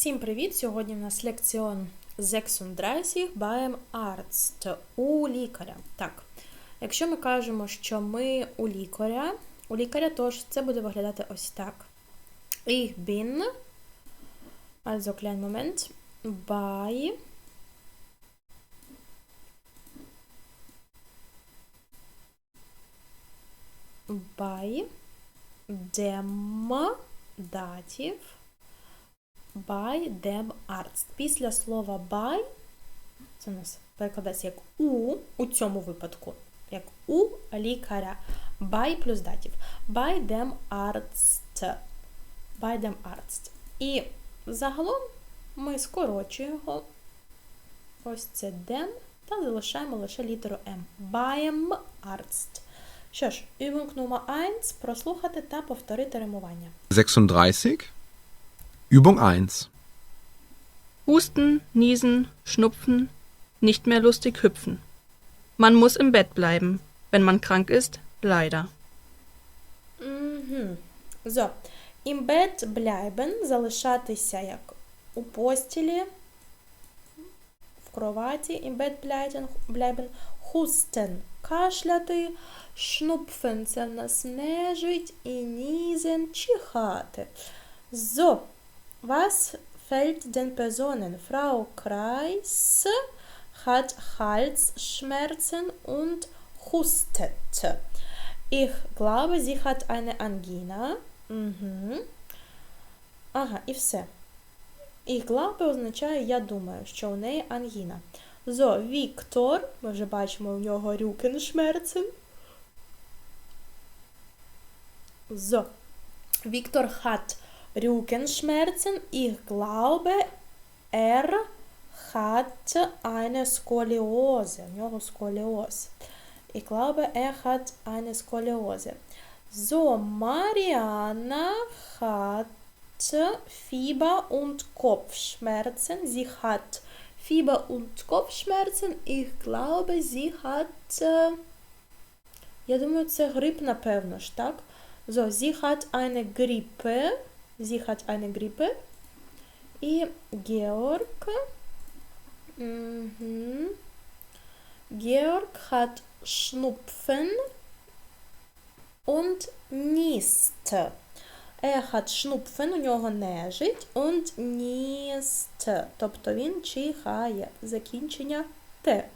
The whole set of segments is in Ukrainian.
Всім привіт! Сьогодні в нас лекціон 36 beim Arzt у лікаря. Так, якщо ми кажемо, що ми у лікаря, у лікаря, тож це буде виглядати ось так. Ich bin, also kleinen Moment, bei bei dem датів by dem Arzt. Після слова by, це у нас перекладається як у, у цьому випадку, як у лікаря. By плюс датів. By dem Arzt. By dem Arzt. І загалом ми скорочуємо ось це dem та залишаємо лише літеру М. Beim Arzt. Що ж, Übung номер 1 прослухати та повторити римування. 36. Übung 1. Husten, Niesen, Schnupfen, nicht mehr lustig hüpfen. Man muss im Bett bleiben, wenn man krank ist, leider. Угу. So. Im Bett bleiben залишатися як у постілі, в кроваті. Im Bett bleiben, bleiben. Husten – кашляти. Schnupfen – це в нас нежить. І niesen – чихати. So. Was fällt den Personen? Frau Kreis hat Halsschmerzen und hustet. Ich glaube, sie hat eine Angina. Угу. Ага, і все. Ich glaube означає я думаю, що у неї ангіна. So, Віктор, ми вже бачимо у нього Рюкеншмерцен. So, Viktor hat Rückenschmerzen. Ich glaube, er hat eine Skoliose. У нього сколіоз. Ich glaube, er hat eine Skoliose. So, Mariana hat Fieber und Kopfschmerzen. Sie hat Fieber und Kopfschmerzen. Ich glaube, sie hat. äh, Я думаю, це грип, напевно ж, так? So, sie hat eine Grippe. Sie hat eine Grippe. І Georg. Mhm. Georg hat Schnupfen und niest. Er hat Schnupfen, у нього нежить, und niest. Тобто він чихає. Закінчення Т.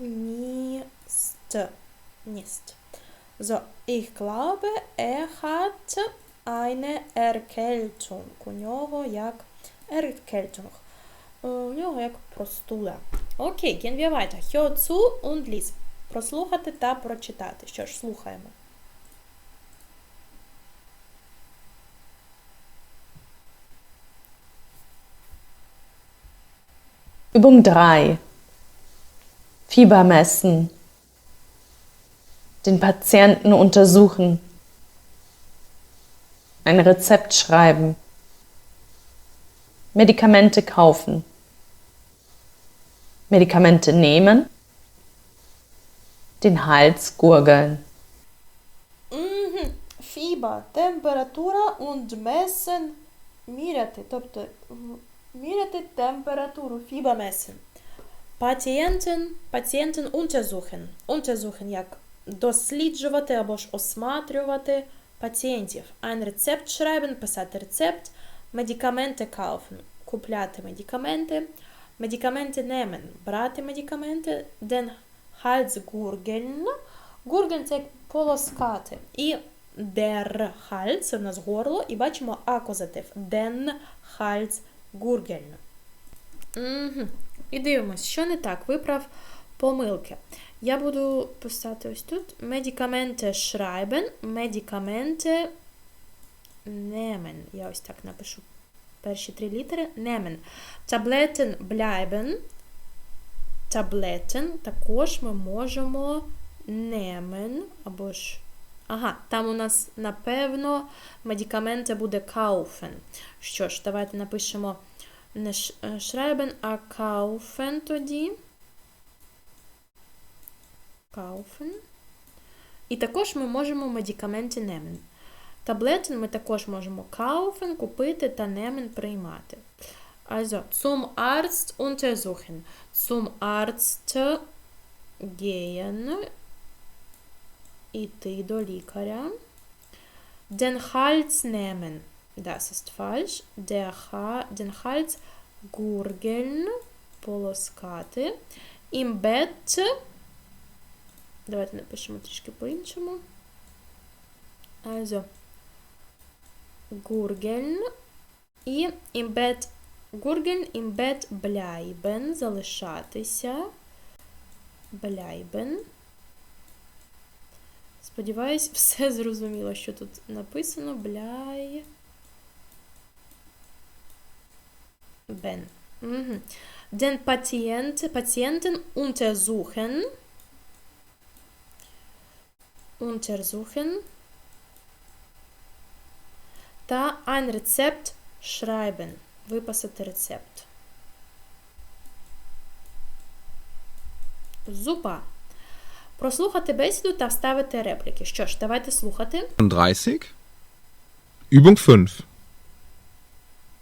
Niest. Niest. So, ich glaube, er hat eine Erkältung. У нього як Erkältung. Е, У нього як простуда. Окей, gehen wir weiter. Hör zu und lies. Прослухати та прочитати. Що ж, слухаємо. Übung 3. Fieber messen. Den Patienten untersuchen. Ein Rezept schreiben. Medikamente kaufen. Medikamente nehmen. Den Hals gurgeln. Угу. Фіба, температура und messen міряти. Тобто в- міряти температуру. Фіба messen. Пацієнтен, пацієнтен untersuchen. Untersuchen як Досліджувати або ж осматрювати пацієнтів. Ein рецепт schreiben, писати рецепт. Медикаменти kaufen. Купляти медикаменти. Медикаменти nehmen. Брати медикаменти. Den Hals gurgeln. Це як полоскати. І der Hals це в нас горло, і бачимо акузатив. Den Hals gurgeln. Угу. І дивимось, що не так. Виправ помилки. Я буду писати ось тут. Медикаменти schreiben, медикаменти nehmen. Я ось так напишу перші три літери. Nehmen. Таблетен bleiben. Таблетен також ми можемо nehmen, або ж. Ага, там у нас, напевно, медикаменти буде kaufen. Що ж, давайте напишемо не ш- е, а kaufen тоді. Kaufen. І також ми можемо медикаменти nehmen. Таблетин ми також можемо kaufen, купити та nehmen приймати. Also, zum Arzt untersuchen. Zum Arzt gehen. Іти до лікаря. Den Hals nehmen. Das ist falsch. Der ha den Hals gurgeln. Полоскати. Im Bett. Давайте напишемо трішки по-іншому. Also, gurgeln. І im Bett gurgeln, im Bett bleiben. Залишатися. Bleiben. Сподіваюсь, все зрозуміло, що тут написано. Бен. Угу. Den Patient, Patienten untersuchen. Untersuchen. Та ein Rezept schreiben. Виписати рецепт. Зупа. Прослухати бесіду та вставити репліки. Що ж, давайте слухати. 30. Übung 5.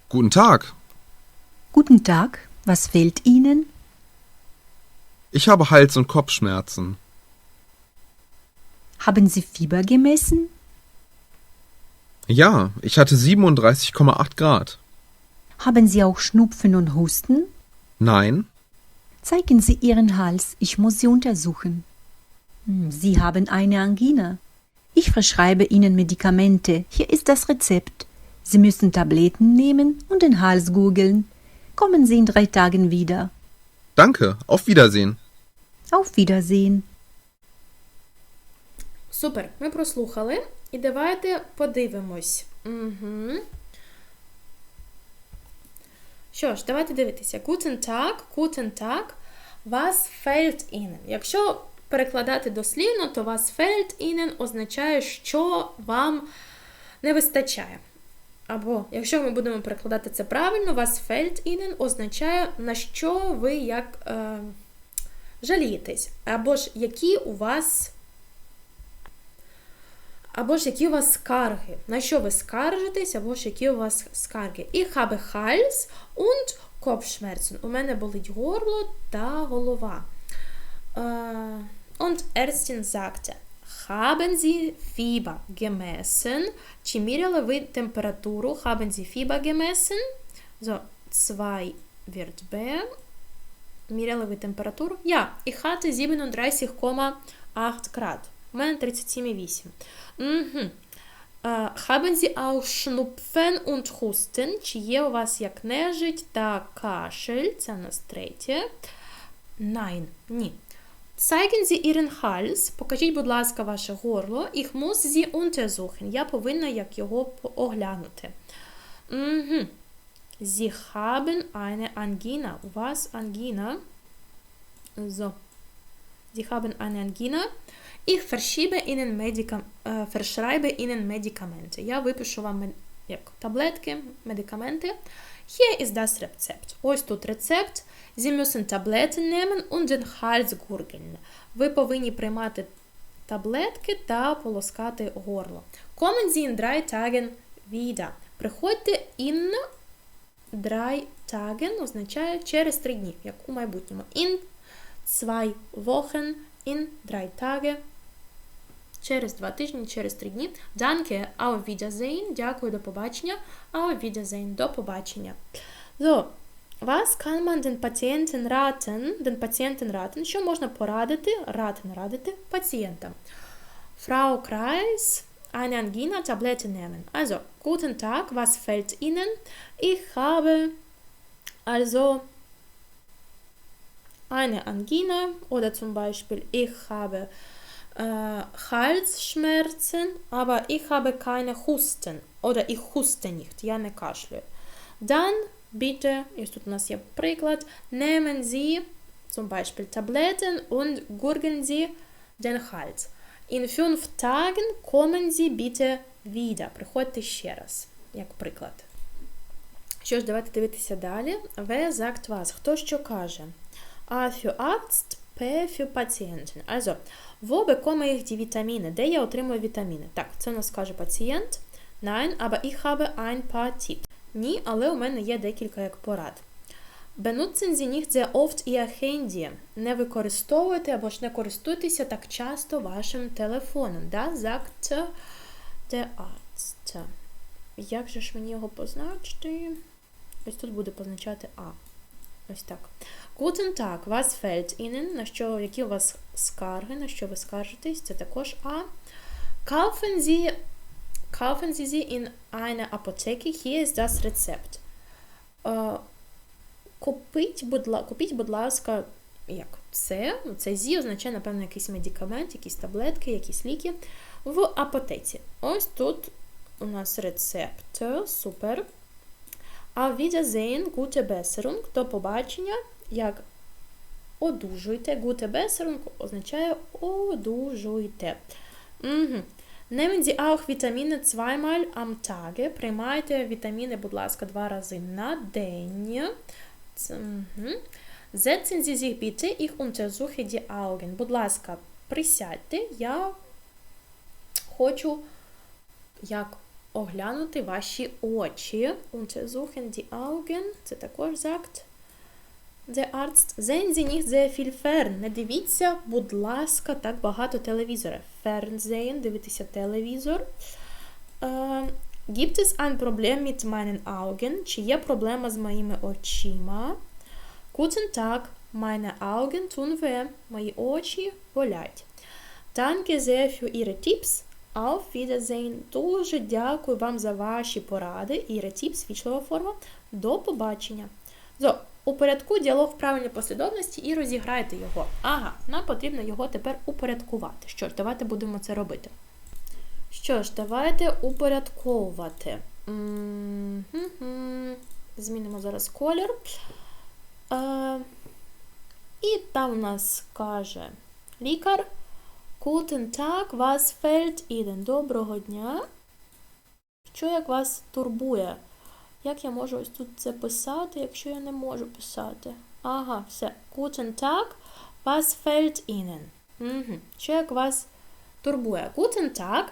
Guten Tag. Guten Tag, was fehlt Ihnen? Ich habe Hals- und Kopfschmerzen. Haben Sie Fieber gemessen? Ja, ich hatte 37,8 Grad. Haben Sie auch Schnupfen und Husten? Nein, Zeigen Sie Ihren Hals, ich muss Sie untersuchen. Hm, Sie haben eine Angina. Ich verschreibe Ihnen Medikamente. Hier ist das Rezept. Sie müssen Tabletten nehmen und den Hals gurgeln. Kommen Sie in drei Tagen wieder. danke. Auf Wiedersehen. Auf Wiedersehen. Супер, ми прослухали. І давайте подивимось. Угу. Що ж, давайте дивитися. Guten Tag, guten Tag, was fällt Ihnen? Якщо перекладати дослівно, то was fällt Ihnen означає, що вам не вистачає. Або, якщо ми будемо перекладати це правильно, was fällt Ihnen означає, на що ви як е, жалієтесь. Або ж які у вас або ж які у вас скарги. На що ви скаржитесь, або ж які у вас скарги. Ich habe Hals und Kopfschmerzen. У мене болить горло та голова. Äh, Und Ärztin sagte, haben Sie Fieber gemessen? Чи міряли ви температуру? Haben Sie Fieber gemessen? So, 2 wird B. Міряли ви температуру? Я. Ich hatte 37,8 Grad. У мене 37,8. Угу. Haben Sie auch Schnupfen und Husten? Чи є у вас як нежить та кашель? Це у нас третє. Nein. Ні. Zeigen Sie Ihren Hals. Покажіть, будь ласка, ваше горло. Ich muss Sie untersuchen. Я повинна як його оглянути. Угу. Sie haben eine Angina. У вас ангіна. So. Sie haben eine Angina. Ich verschiebe Ihnen Medika äh, verschreibe Ihnen Medikamente. Я випишу вам як таблетки, медикаменти. Hier ist das Rezept. Ось тут рецепт. Sie müssen Tabletten nehmen und den Hals gurgeln. Ви повинні приймати таблетки та полоскати горло. Kommen Sie in drei Tagen wieder. Приходьте in drei Tagen означає через три дні, як у майбутньому. In zwei Wochen, in drei Tage. Через два тижні, через три дні. Danke, auf Wiedersehen. Дякую, до побачення. Auf Wiedersehen, до побачення. So, was kann man den Patienten raten? Den Patienten raten. Що можна порадити? Raten, радити пацієнтам. Frau Kreis, eine Angina, Tablette nehmen. Also, guten Tag, was fällt Ihnen? Ich habe also eine Angina oder zum Beispiel ich habe äh, Halsschmerzen, aber ich habe keine Husten oder ich huste nicht, я не кашлю. Dann bitte, ist тут у нас nehmen Sie zum Beispiel Tabletten und gurgeln Sie den Hals. In fünf Tagen kommen Sie bitte wieder. Приходьте ще раз, як приклад. Що ж, давайте дивитися далі. Wer sagt was? Хто що каже? A für Arzt, P für Patienten. Also, wo bekomme ich die Vitamine? Де я отримую вітаміни? Так, це у нас каже пацієнт. Nein, aber ich habe ein paar Tipps. Ні, але у мене є декілька як порад. Benutzen Sie nicht sehr oft Ihr Handy. Не використовуйте або ж не користуйтеся так часто вашим телефоном. Да? Sagt der Arzt. Як же ж мені його позначити? Ось тут буде позначати А. Ось так. Guten Tag, was fällt Ihnen? На що, які у вас скарги, на що ви скаржитесь? Це також А. Kaufen Sie, kaufen Sie sie in einer Apotheke. Hier ist das Rezept. Купіть, будь, ла- купіть, будь ласка, як це? Ну, Це зі означає, напевно, якийсь медикамент, якісь таблетки, якісь ліки в апотеці. Ось тут у нас рецепт. Супер. А Wiedersehen, gute Besserung, до побачення, як одужуйте. Gute Besserung означає одужуйте. Угу. Nehmen Sie auch Vitamine zweimal am Tage. Приймайте вітаміни, будь ласка, два рази на день. Мгм. Setzen Sie sich bitte, ich untersuche die Augen. Будь ласка, присядьте, я хочу як оглянути ваші очі. Untersuchen die Augen. Це також sagt der Arzt. Sehen Sie nicht sehr viel fern. Не дивіться, будь ласка, так багато телевізора. Fernsehen, дивитися телевізор. Е, Gibt es ein Problem mit meinen Augen? Чи є проблема з моїми очима? Guten Tag, meine Augen tun weh. Мої очі болять. Danke sehr für Ihre Tipps. Auf Wiedersehen. Дуже дякую вам за ваші поради. Ihre Tipps, вічлива форма. До побачення. So, упорядку діалог в правильній послідовності і розіграйте його. Ага, нам потрібно його тепер упорядкувати. Що ж, давайте будемо це робити. Що ж, давайте упорядковувати. Змінимо зараз колір. Е, і там у нас каже лікар. Guten Tag, was fällt Ihnen? Доброго дня. Що як вас турбує? Як я можу ось тут це писати, якщо я не можу писати? Ага, все. Guten Tag, was fällt Ihnen? Угу. Що як вас турбує? Guten Tag,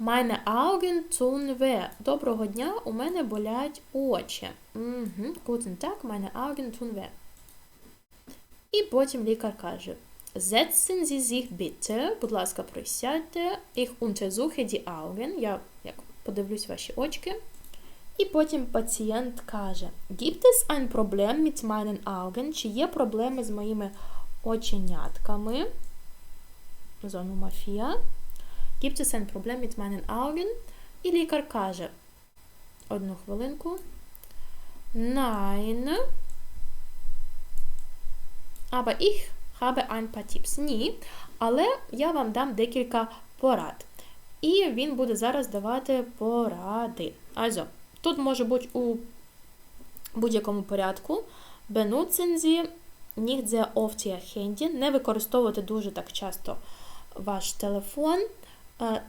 meine Augen tun weh. Доброго дня, у мене болять очі. Угу. Guten Tag, meine Augen tun weh. І потім лікар каже: Setzen Sie sich bitte, будь ласка, присядьте. Ich untersuche die Augen. Я як подивлюсь ваші очки. І потім пацієнт каже: Gibt es ein Problem mit meinen Augen? Чи є проблеми з моїми оченятками? Зономафія. Gibt es ein Problem mit meinen Augen? І лікар каже: Одну хвилинку. Nein. Aber ich habe ein paar Tipps. Ні, але я вам дам декілька порад. І він буде зараз давати поради. Also, тут може бути у будь-якому порядку. Benutzen Sie nicht sehr oft Ihr Handy. Не використовувати дуже так часто ваш телефон.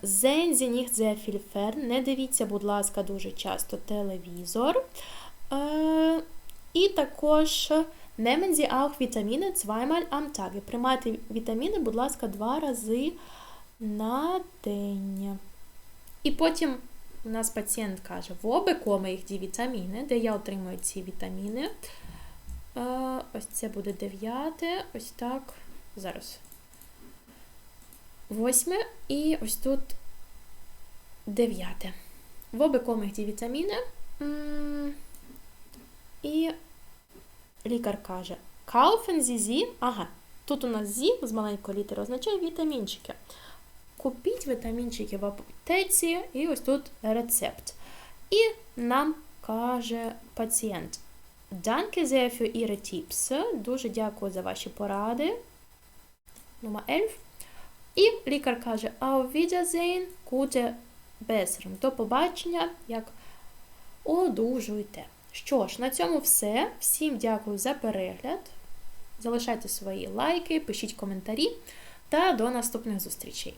Sehen Sie nicht sehr viel fern. Не дивіться, будь ласка, дуже часто телевізор. Е, І також Nehmen Sie auch Vitamine zweimal am Tag. Приймайте вітаміни, будь ласка, два рази на день. І потім у нас пацієнт каже, wo bekomme ich die вітаміни, де я отримую ці вітаміни. Е, Ось це буде дев'яте, ось так. Зараз. Восьме і ось тут дев'яте. Bekomme ich die вітаміни? І лікар каже: Kaufen Sie sie. Ага, тут у нас зі з маленької літери означає вітамінчики. Купіть вітамінчики в аптеці, і ось тут рецепт. І нам каже пацієнт: Danke sehr für Ihre. Дуже дякую за ваші поради. Номер 11. І лікар каже: Auf Wiedersehen, gute Besserung. До побачення, як одужуйте. Що ж, на цьому все. Всім дякую за перегляд. Залишайте свої лайки, пишіть коментарі та до наступних зустрічей.